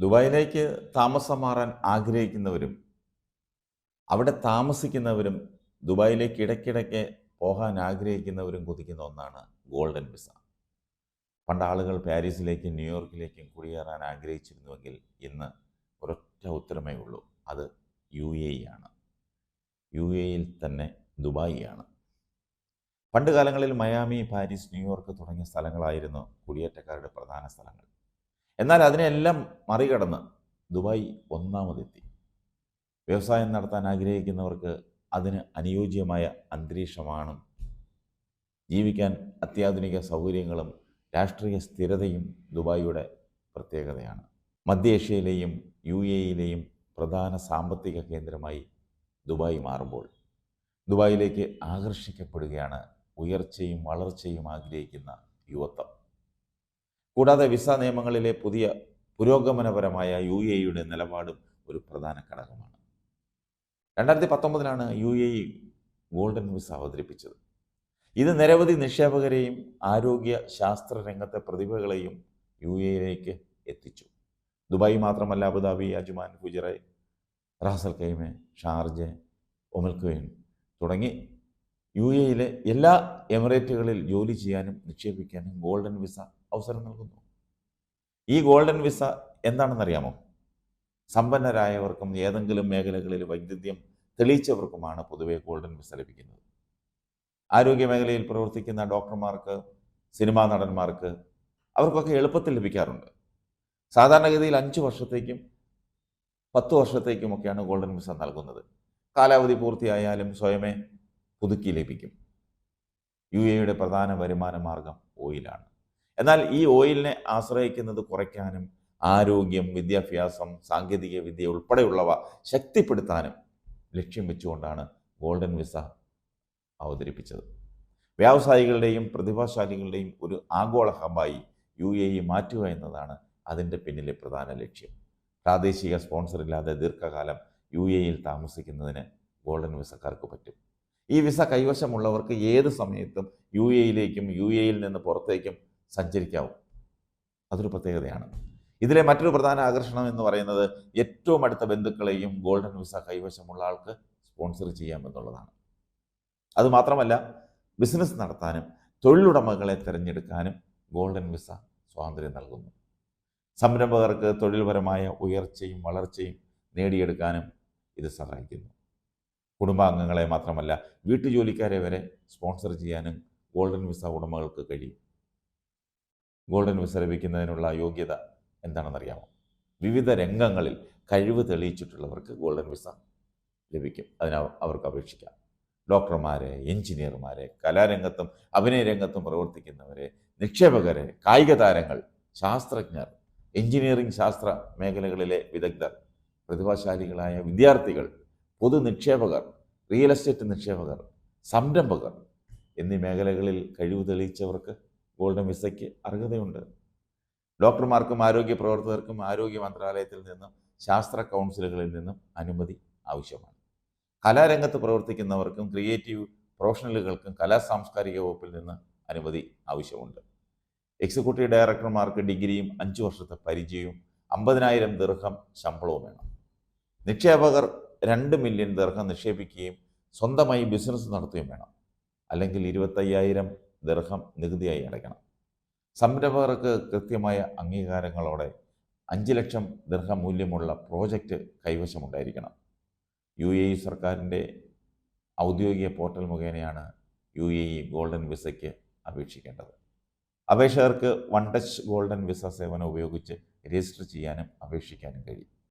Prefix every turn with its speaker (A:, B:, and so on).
A: ദുബായിലേക്ക് താമസം മാറാൻ ആഗ്രഹിക്കുന്നവരും അവിടെ താമസിക്കുന്നവരും ദുബായിലേക്ക് ഇടയ്ക്കിടയ്ക്ക് പോകാൻ ആഗ്രഹിക്കുന്നവരും കൊതിക്കുന്ന ഒന്നാണ് ഗോൾഡൻ വിസ. പണ്ട് ആളുകൾ പാരീസിലേക്കും ന്യൂയോർക്കിലേക്കും കുടിയേറാൻ ആഗ്രഹിച്ചിരുന്നുവെങ്കിൽ ഇന്ന് ഒരൊറ്റ ഉത്തരമേ ഉള്ളൂ അത് യു എ ആണ്. യു എയിൽ തന്നെ ദുബായി ആണ്. പണ്ട് കാലങ്ങളിൽ മയാമി പാരീസ് ന്യൂയോർക്ക് തുടങ്ങിയ സ്ഥലങ്ങളായിരുന്നു കുടിയേറ്റക്കാരുടെ പ്രധാന സ്ഥലങ്ങൾ. എന്നാൽ അതിനെല്ലാം മറികടന്ന് ദുബായ് ഒന്നാമതെത്തി. വ്യവസായം നടത്താൻ ആഗ്രഹിക്കുന്നവർക്ക് അതിന് അനുയോജ്യമായ അന്തരീക്ഷമാണ്. ജീവിക്കാൻ അത്യാധുനിക സൗകര്യങ്ങളും രാഷ്ട്രീയ സ്ഥിരതയും ദുബായിയുടെ പ്രത്യേകതയാണ്. മധ്യേഷ്യയിലെയും യു എയിലെയും പ്രധാന സാമ്പത്തിക കേന്ദ്രമായി ദുബായ് മാറുമ്പോൾ ദുബായിലേക്ക് ആകർഷിക്കപ്പെടുകയാണ് ഉയർച്ചയും വളർച്ചയും ആഗ്രഹിക്കുന്ന യുവത്വം. കൂടാതെ വിസ നിയമങ്ങളിലെ പുതിയ പുരോഗമനപരമായ യു എ യുടെ നിലപാടും ഒരു പ്രധാന ഘടകമാണ്. രണ്ടായിരത്തി പത്തൊമ്പതിലാണ് U A E golden visa അവതരിപ്പിച്ചത്. ഇത് നിരവധി നിക്ഷേപകരെയും ആരോഗ്യ ശാസ്ത്ര രംഗത്തെ പ്രതിഭകളെയും യു എയിലേക്ക് എത്തിച്ചു. ദുബായ് മാത്രമല്ല Abu Dhabi Ajman Fujairah Ras al Khaimah Sharjah Umm al Quwain തുടങ്ങി യു എയിലെ എല്ലാ എമിറേറ്റുകളിൽ ജോലി ചെയ്യാനും നിക്ഷേപിക്കാനും ഗോൾഡൻ വിസ അവസരം നൽകുന്നു. ഈ ഗോൾഡൻ വിസ എന്താണെന്നറിയാമോ? സമ്പന്നരായവർക്കും ഏതെങ്കിലും മേഖലകളിൽ വൈദഗ്ധ്യം തെളിയിച്ചവർക്കുമാണ് പൊതുവെ ഗോൾഡൻ വിസ ലഭിക്കുന്നത്. ആരോഗ്യ മേഖലയിൽ പ്രവർത്തിക്കുന്ന ഡോക്ടർമാർക്ക് സിനിമാ നടന്മാർക്ക് അവർക്കൊക്കെ എളുപ്പത്തിൽ ലഭിക്കാറുണ്ട്. സാധാരണഗതിയിൽ അഞ്ച് വർഷത്തേക്കും പത്ത് വർഷത്തേക്കുമൊക്കെയാണ് ഗോൾഡൻ വിസ നൽകുന്നത്. കാലാവധി പൂർത്തിയായാലും സ്വയമേ പുതുക്കി ലഭിക്കും. യു എയുടെ പ്രധാന വരുമാന മാർഗം ഓയിലാണ്. എന്നാൽ ഈ ഓയിലിനെ ആശ്രയിക്കുന്നത് കുറയ്ക്കാനും ആരോഗ്യം വിദ്യാഭ്യാസം സാങ്കേതിക വിദ്യ ഉൾപ്പെടെയുള്ളവ ശക്തിപ്പെടുത്താനും ലക്ഷ്യം വെച്ചുകൊണ്ടാണ് ഗോൾഡൻ വിസ അവതരിപ്പിച്ചത്. വ്യാവസായികളുടെയും പ്രതിഭാശാലികളുടെയും ഒരു ആഗോള ഹബായി യു എ ഇ മാറ്റുക എന്നതാണ് അതിന്റെ പിന്നിലെ പ്രധാന ലക്ഷ്യം. പ്രാദേശിക സ്പോൺസർ ഇല്ലാതെ ദീർഘകാലം യു എ ഇയിൽ താമസിക്കുന്നതിന് ഗോൾഡൻ വിസക്കാർക്ക് പറ്റും. ഈ വിസ കൈവശമുള്ളവർക്ക് ഏത് സമയത്തും യു എയിലേക്കും യു എയിൽ നിന്ന് പുറത്തേക്കും സഞ്ചരിക്കാവും. അതൊരു പ്രത്യേകതയാണ്. ഇതിലെ മറ്റൊരു പ്രധാന ആകർഷണം എന്ന് പറയുന്നത് ഏറ്റവും അടുത്ത ബന്ധുക്കളെയും ഗോൾഡൻ വിസ കൈവശമുള്ള ആൾക്ക് സ്പോൺസർ ചെയ്യാമെന്നുള്ളതാണ് അതുമാത്രമല്ല ബിസിനസ് നടത്താനും തൊഴിലുടമകളെ തിരഞ്ഞെടുക്കാനും ഗോൾഡൻ വിസ സ്വാതന്ത്ര്യം നൽകുന്നു. സംരംഭകർക്ക് തൊഴിൽപരമായ ഉയർച്ചയും വളർച്ചയും നേടിയെടുക്കാനും ഇത് സഹായിക്കുന്നു. കുടുംബാംഗങ്ങളെ മാത്രമല്ല വീട്ടുജോലിക്കാരെ വരെ സ്പോൺസർ ചെയ്യാനും ഗോൾഡൻ വിസ ഉടമകൾക്ക് കഴിയും. ഗോൾഡൻ വിസ ലഭിക്കുന്നതിനുള്ള യോഗ്യത എന്താണെന്നറിയാമോ? വിവിധ രംഗങ്ങളിൽ കഴിവ് തെളിയിച്ചിട്ടുള്ളവർക്ക് ഗോൾഡൻ വിസ ലഭിക്കും. അതിന് അവർക്ക് അപേക്ഷിക്കാം. ഡോക്ടർമാരെ എഞ്ചിനീയർമാരെ കലാരംഗത്തും അഭിനയ രംഗത്തും പ്രവർത്തിക്കുന്നവരെ നിക്ഷേപകരെ കായിക താരങ്ങൾ ശാസ്ത്രജ്ഞർ എഞ്ചിനീയറിംഗ് ശാസ്ത്ര മേഖലകളിലെ വിദഗ്ധർ പ്രതിഭാശാലികളായ വിദ്യാർത്ഥികൾ പൊതു നിക്ഷേപകർ റിയൽ എസ്റ്റേറ്റ് നിക്ഷേപകർ സംരംഭകർ എന്നീ മേഖലകളിൽ കഴിവ് തെളിയിച്ചവർക്ക് ഗോൾഡൻ വിസയ്ക്ക് അർഹതയുണ്ട്. ഡോക്ടർമാർക്കും ആരോഗ്യ പ്രവർത്തകർക്കും ആരോഗ്യ മന്ത്രാലയത്തിൽ നിന്നും ശാസ്ത്ര കൗൺസിലുകളിൽ നിന്നും അനുമതി ആവശ്യമാണ്. കലാരംഗത്ത് പ്രവർത്തിക്കുന്നവർക്കും ക്രിയേറ്റീവ് പ്രൊഫഷണലുകൾക്കും കലാ സാംസ്കാരിക വകുപ്പിൽ നിന്ന് അനുമതി ആവശ്യമുണ്ട്. എക്സിക്യൂട്ടീവ് ഡയറക്ടർമാർക്ക് ഡിഗ്രിയും അഞ്ച് വർഷത്തെ പരിചയവും അമ്പതിനായിരം ദീർഘം ശമ്പളവും വേണം. നിക്ഷേപകർ രണ്ട് മില്യൺ ദീർഘം നിക്ഷേപിക്കുകയും സ്വന്തമായി ബിസിനസ് നടത്തുകയും വേണം. അല്ലെങ്കിൽ ഇരുപത്തയ്യായിരം ദീർഘം നികുതിയായി അടയ്ക്കണം. സംരംഭകർക്ക് കൃത്യമായ അംഗീകാരങ്ങളോടെ അഞ്ച് ലക്ഷം ദർഹം മൂല്യമുള്ള പ്രോജക്റ്റ് കൈവശമുണ്ടായിരിക്കണം. യു എ ഇ സർക്കാരിന്റെ ഔദ്യോഗിക പോർട്ടൽ മുഖേനയാണ് യു എ ഇ ഗോൾഡൻ വിസയ്ക്ക് അപേക്ഷിക്കേണ്ടത്. അപേക്ഷകർക്ക് വൺ ടച്ച് ഗോൾഡൻ വിസ സേവനം ഉപയോഗിച്ച് രജിസ്റ്റർ ചെയ്യാനും അപേക്ഷിക്കാനും കഴിയും.